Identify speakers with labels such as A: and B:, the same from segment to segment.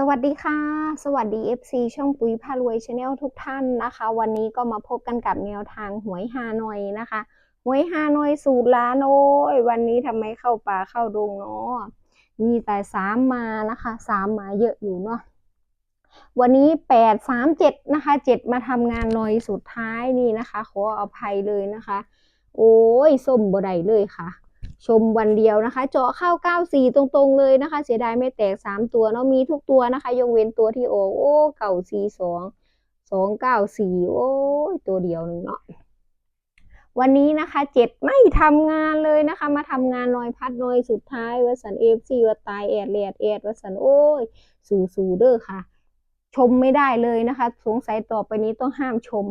A: สวัสดีค่ะ สวัสดี FC ช่องปุ๋ยพารวยชาแนลทุกท่านนะคะ วันนี้ก็มาพบกันกับแนวทางหวยฮานอยนะคะหวยฮานอยสูตรล้านโอ้ยวันนี้ทำไมเข้าป่าเข้าดงเนาะมีแต่สามมานะคะสามมาเยอะอยู่เนาะวันนี้แปดสามเจ็ดนะคะเจ็ดมาทำงานหน่อยสุดท้ายนี่นะคะ ขออภัยเลยนะคะ โอ้ยส้มบ่ได้เลยค่ะ ชมวันเดียวนะคะ เจาะเข้า 94 ตรงๆเลยนะคะ เสียดายไม่แตก 3 ตัวเนาะมีทุกตัวนะคะ ยกเว้นตัวที่โอโอ้เก่า4 2 2 9 4โอ้ยตัวเดียวหนึ่งเนาะวันนี้นะคะเจ็ดไม่ทำงานเลยนะคะ มาทำงานนอยพัดนอยสุดท้ายวัสันเอฟซีว่าตายแอดแลดแอดวัสันโอ้ยสู่สู่เด้อค่ะ ชมไม่ได้เลยนะคะ สงสัยต่อไปนี้ต้องห้ามชม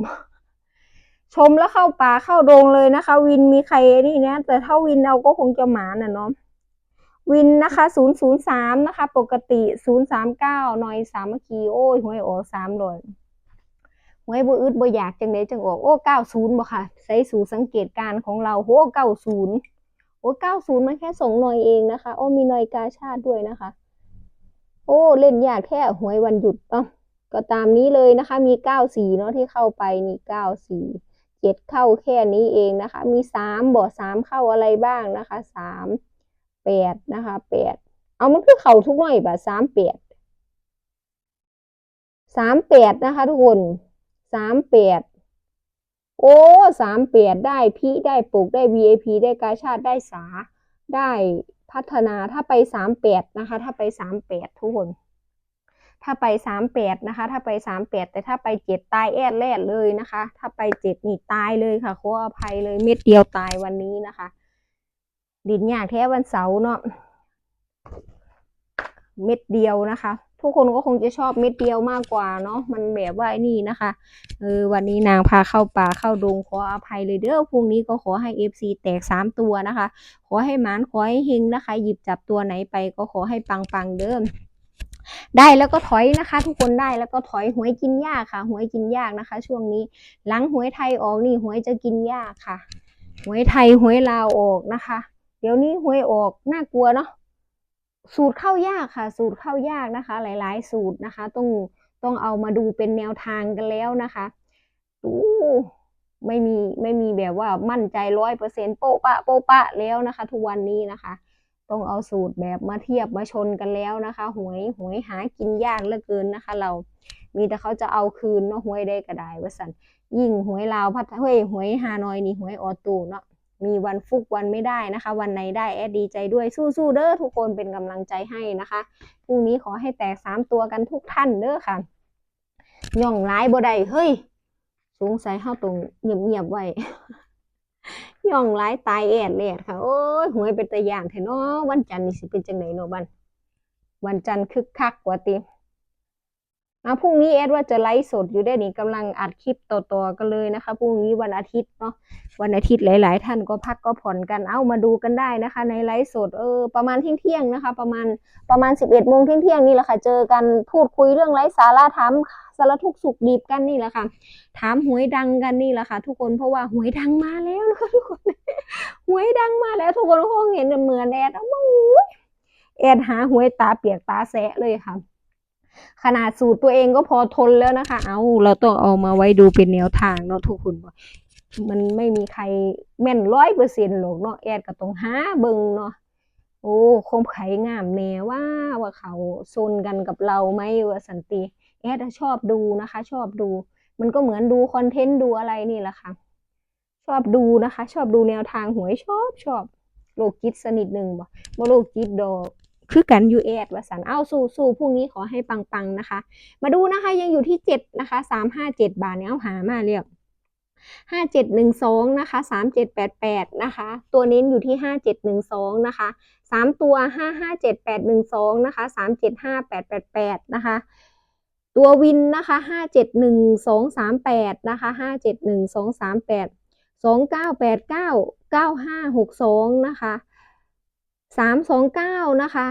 A: ชมแล้วเข้าป่าเข้าดงเลยนะคะ วินมีใครนี่นะแต่ถ้าวินเอาก็คงจะหมาน่ะเนาะวินนะคะศูนย์ศูนย์สามนะคะ ปกติศูนย์สามเก้าหน่อยสามัคคีโอ้ยหวยออกสามดอยหวยบ่อึดบ่อยากจังไดจังออกโอ้เก้าศูนย์บ่ค่ะใส่สูสังเกตการของเราโหเก้าศูนย์โอ้เก้าศูนย์มันแค่ส่งหน่อยเองนะคะ โอ้มีหน่อยกาชาติด้วยนะคะ โอ้เล่นยากแค่หวยวันหยุดเนาะก็ตามนี้เลยนะคะ มีเก้าสี่เนาะที่เข้าไปนี่เก้าสี่ เจ็ดเข้าแค่นี้เองนะคะ มีสามบ่อสามเข้าอะไรบ้างนะคะสามแปดนะคะแปดเอามันคือเข่าทุกหน่อยบ่สามแปดสามแปดนะคะ ทุกคนสามแปดโอ้สามแปดได้พี่ได้ปลูกได้ VIP ได้กาชาติได้สาได้พัฒนาถ้าไปสามแปดนะคะ ถ้าไปสามแปดทุกคน ถ้าไปสามแปดนะคะ ถ้าไปสามแปดแต่ถ้าไปเจ็ดตายแอดแลดเลยนะคะ ถ้าไปเจ็ดนี่ตายเลยค่ะขออภัยเลยเม็ดเดียวตายวันนี้นะคะ ดินยากแท้วันเสาร์เนาะเม็ดเดียวนะคะ ทุกคนก็คงจะชอบเม็ดเดียวมากกว่าเนาะมันแบบว่าไอ้นี่นะคะเออวันนี้นางพาเข้าป่าเข้าดงขออภัยเลยเด้อพรุ่งนี้ก็ขอให้เอฟซีแตกสามตัวนะคะ ขอให้หมานขอให้เฮงนะคะ หยิบจับตัวไหนไปก็ขอให้ปังปังๆเดิม ได้แล้วก็ถอยนะคะ ทุกคนได้แล้วก็ถอยหวยกินยากค่ะ หวยกินยากนะคะ ช่วงนี้ หลังหวยไทยออกนี่หวยจะกินยากค่ะ หวยไทยหวยลาวออกนะคะ เดี๋ยวนี้หวยออกน่ากลัวเนาะสูตรเข้ายากค่ะ สูตรเข้ายากนะคะ หลาย ๆ สูตรนะคะ ต้องต้องเอามาดูเป็นแนวทางกันแล้วนะคะดูไม่มีไม่มีแบบว่ามั่นใจร้อยเปอร์เซ็นต์โป๊ะปะโป๊ะปะแล้วนะคะ ทุกวันนี้นะคะ ต้องเอาสูตรแบบมาเทียบมาชนกันแล้วนะคะ หวยหวยหากินยากเหลือเกินนะคะ เรา มีแต่เขาจะเอาคืนเนาะหวยได้ก็ได้ว่าสันยิ่งหวยลาวพัดเฮ้ยหวยฮานอยนี่หวยออตูเนาะมีวันฟุกวันไม่ได้นะคะ วันไหนได้แอดดีใจด้วยสู้ๆเด้อทุกคนเป็นกำลังใจให้นะคะพรุ่งนี้ขอให้แตกสามตัวกันทุกท่านเด้อค่ะย่องร้ายบ่ได้เฮ้ยสงสัยเฮาตรงเงียบๆไว้ ย่องร้ายตายแอดแลดค่ะ โอ้ยหวยเป็นตะย่านแท้เนาะวันจันทร์นี่สิเป็นจังไดเนาะบันวันจันทร์คึกคักกว่าติ อาพรุ่งนี้แอดว่าจะไลฟ์สดอยู่ได้นี่กำลังอัดคลิปต่อๆกันเลยนะคะพรุ่งนี้วันอาทิตย์เนาะวันอาทิตย์หลาย ๆ ท่านก็พักก็ผ่อนกันเอามาดูกันได้นะคะ ในไลฟ์สดเออประมาณเที่ยงๆนะคะ ประมาณประมาณสิบเอ็ดโมงเที่ยงๆนี่แหละค่ะ เจอกันพูดคุยเรื่องไร้สาระถามสารทุกสุขดิบกันนี่แหละค่ะ ถามหวยดังกันนี่แหละค่ะ ทุกคนเพราะว่าหวยดังมาแล้วนะคะทุกคนหวยดังมาแล้ว ทุกคนคงเห็นเหมือนแอดอ้าวแอดหาหวยตาเปียกตาแสะเลยค่ะ ขนาดสูตรตัวเองก็พอทนแล้วนะคะ เอาเราต้องเอามาไว้ดูเป็นแนวทางเนาะทุกคนมันไม่มีใครแม่นร้อยเปอร์เซ็นต์หรอกเนาะแอดก็ต้องหาเบิงเนาะโอ้คมไขงามแน่ว่าว่าเขาซนกันกับเราไหมว่าสันติ แอดชอบดูนะคะ ชอบดู มันก็เหมือนดูคอนเทนต์ดูอะไรนี่แหละค่ะ ชอบดูนะคะ ชอบดูแนวทางหวยชอบชอบโลกิตสนิทหนึ่งบ่บ่โลกิตดอก คือกันยูเอสว่าสันเอาสู้สู้พรุ่งนี้ขอให้ปังๆนะคะ มาดูนะคะยังอยู่ที่เจ็ดนะคะสามห้าเจ็ดบาทเนี่ยเอาหามาเรียบห้าเจ็ดหนึ่งสองนะคะสามเจ็ดแปดแปดนะคะ ตัวเน้นอยู่ที่ห้าเจ็ดหนึ่งสองนะคะสามตัวห้าห้าเจ็ดแปดหนึ่งสองนะคะสามเจ็ดห้าแปดแปดแปดนะคะ ตัววินนะคะห้าเจ็ดหนึ่งสองสามแปดนะคะห้าเจ็ดหนึ่งสองสามแปดสองเก้าแปดเก้าเก้าห้าหกสองนะคะ สามสองเก้านะคะ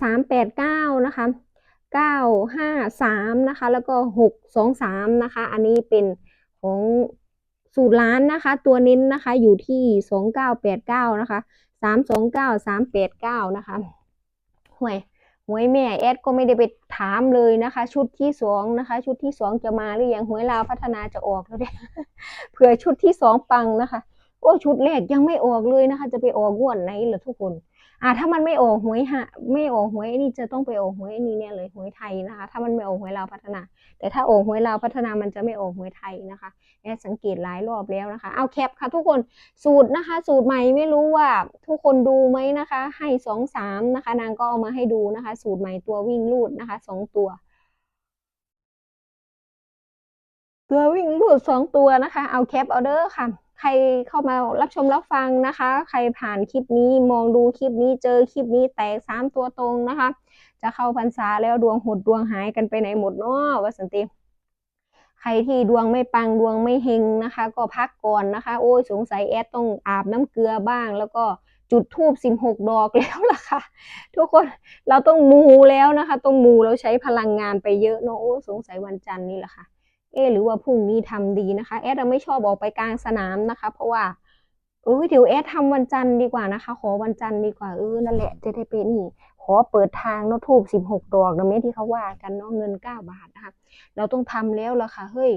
A: สามแปดเก้านะคะเก้าห้าสามนะคะ แล้วก็หกสองสามนะคะ อันนี้เป็นของสูตรล้านนะคะ ตัวเน้นนะคะอยู่ที่สองเก้าแปดเก้านะคะสามสองเก้าสามแปดเก้านะคะห่วยหวยแม่แอดก็ไม่ได้ไปถามเลยนะคะ ชุดที่สองนะคะ ชุดที่สองจะมาหรือยังหวยลาวพัฒนาจะออกแล้วเนี่ยเผื่อชุดที่สองปังนะคะ โอ้ชุดแรกยังไม่ออกเลยนะคะ จะไปออกงวดไหนเหรอทุกคน อ่าถ้ามันไม่ออกหวยฮะไม่ออกหวยนี่จะต้องไปออกหวยนี่เนี่ยเลยหวยไทยนะคะ ถ้ามันไม่ออกหวยลาวพัฒนา แต่ถ้าออกหวยลาวพัฒนามันจะไม่ออกหวยไทยนะคะแอดสังเกตหลายรอบแล้วนะคะ เอาแคปค่ะทุกคนสูตรนะคะ สูตรใหม่ไม่รู้ว่าทุกคนดูไหมนะคะ ให้สองสามนะคะ นางก็เอามาให้ดูนะคะ สูตรใหม่ตัววิ่งลูดนะคะสองตัวตัววิ่งรูดสองตัวนะคะ เอาแคปเอาเดอร์ค่ะ ใครเข้ามารับชมรับฟังนะคะ ใครผ่านคลิปนี้มองดูคลิปนี้เจอคลิปนี้แตกสามตัวตรงนะคะ จะเข้าพรรษาแล้วดวงหดดวงหายกันไปไหนหมดเนาะวสันติใครที่ดวงไม่ปังดวงไม่เฮงนะคะ ก็พักก่อนนะคะ โอ้ยสงสัยแอดต้องอาบน้ำเกลือบ้าง แล้วก็จุดธูปสิบหกดอกแล้วล่ะค่ะ ทุกคนเราต้องมูแล้วนะคะ ต้องมูแล้วใช้พลังงานไปเยอะเนาะโอ้สงสัยวันจันทร์นี่แหละค่ะ เอหรือว่าพรุ่งนี้ทำดีนะคะ แอดไม่ชอบออกไปกลางสนามนะคะ เพราะว่าเออเดี๋ยวแอดทำวันจันทร์ดีกว่านะคะ ขอวันจันทร์ดีกว่าเออนั่นแหละจะได้เป็นนี่ขอเปิดทางเนาะทูบสิบหกดอกนะเม่ที่เขาว่ากันเนาะเงินเก้าบาทนะคะ เราต้องทำแล้วละค่ะเฮ้ย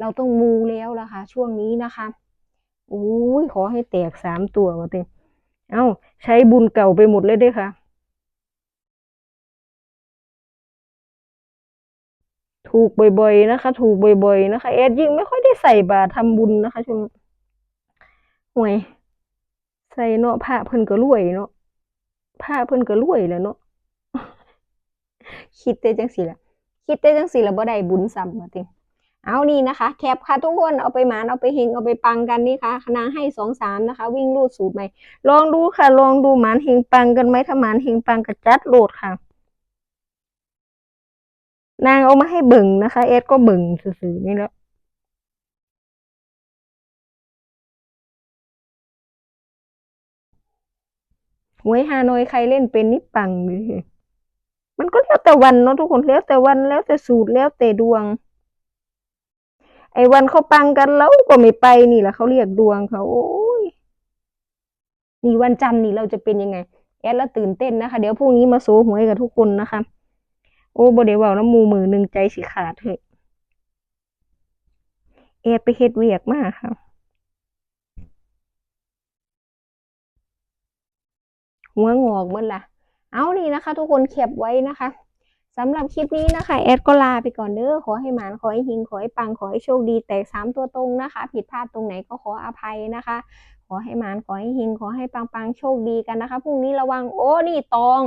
A: เราต้องมูแล้วละค่ะ ช่วงนี้นะคะอุ้ยขอให้แตกสามตัวมาเต็มเอ้าใช้บุญเก่าไปหมดเลยด้วยค่ะ ถูกบ่อยๆนะคะ ถูกบ่อยๆนะคะแอดยิ่งไม่ค่อยได้ใส่บาตรทำบุญนะคะช่วงห่วย ใส่เนาะพระเพิ่นก็รวยเนาะพระเพิ่นก็รวยแล้วเนาะคิดแต่จังสิละคิดแต่จังสิละบ่ได้บุญซ้ำมาติเอานี่นะคะ แคปค่ะทุกคนเอาไปหมานเอาไปเฮงเอาไปปังกันนี่ค่ะคณะให้สองสามนะคะ วิ่งรูดสูตรใหม่ ลองดูค่ะ ลองดูหมานเฮงปังกันไหมถ้าหมานเฮงปังก็จัดโหลดค่ะ นางเอามาให้เบิ่งนะคะ เอสก็เบิ่งซื่อๆนี่แล้วหวยฮานอยใครเล่นเป็นนี่ปังเลยมันก็แล้วแต่วันเนาะทุกคนแล้วแต่วันแล้วแต่สูตรแล้วแต่ดวง ไอ้วันเขาปังกันแล้วก็ไม่ไปนี่แหละเขาเรียกดวงเขาโอ้ยนี่วันจันทร์นี่เราจะเป็นยังไง แอดแล้วตื่นเต้นนะคะ เดี๋ยวพรุ่งนี้มาโซหวยกับทุกคนนะคะ อ้บ่ได้เว้าน้ำมูมือหนึ่งใจสิขาดเถอะแอดไปเฮ็ดเวียกมากค่ะหัวงอกหมันล่ะเอานี่นะคะ ทุกคนเก็บไว้นะคะสำหรับคลิปนี้นะคะ แอดก็ลาไปก่อนเด้อขอให้หมานขอให้หิงขอให้ปังขอให้โชคดีแตกสามตัวตรงนะคะ ผิดพลาดตรงไหนก็ขออภัยนะคะ ขอให้หมานขอให้หิงขอให้ปังปังโชคดีกันนะคะพรุ่งนี้ระวังโอ้นี่ตอง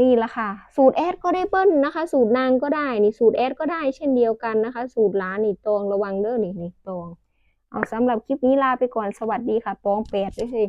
A: นี่แหละค่ะ สูตรแอดก็ได้เบิ้ลนะคะ สูตรนางก็ได้นี่สูตรแอดก็ได้เช่นเดียวกันนะคะ สูตรร้านนี่ตองระวังเด้อนี่นี่ตองเอาสำหรับคลิปนี้ลาไปก่อนสวัสดีค่ะปองแปดด้วยสิ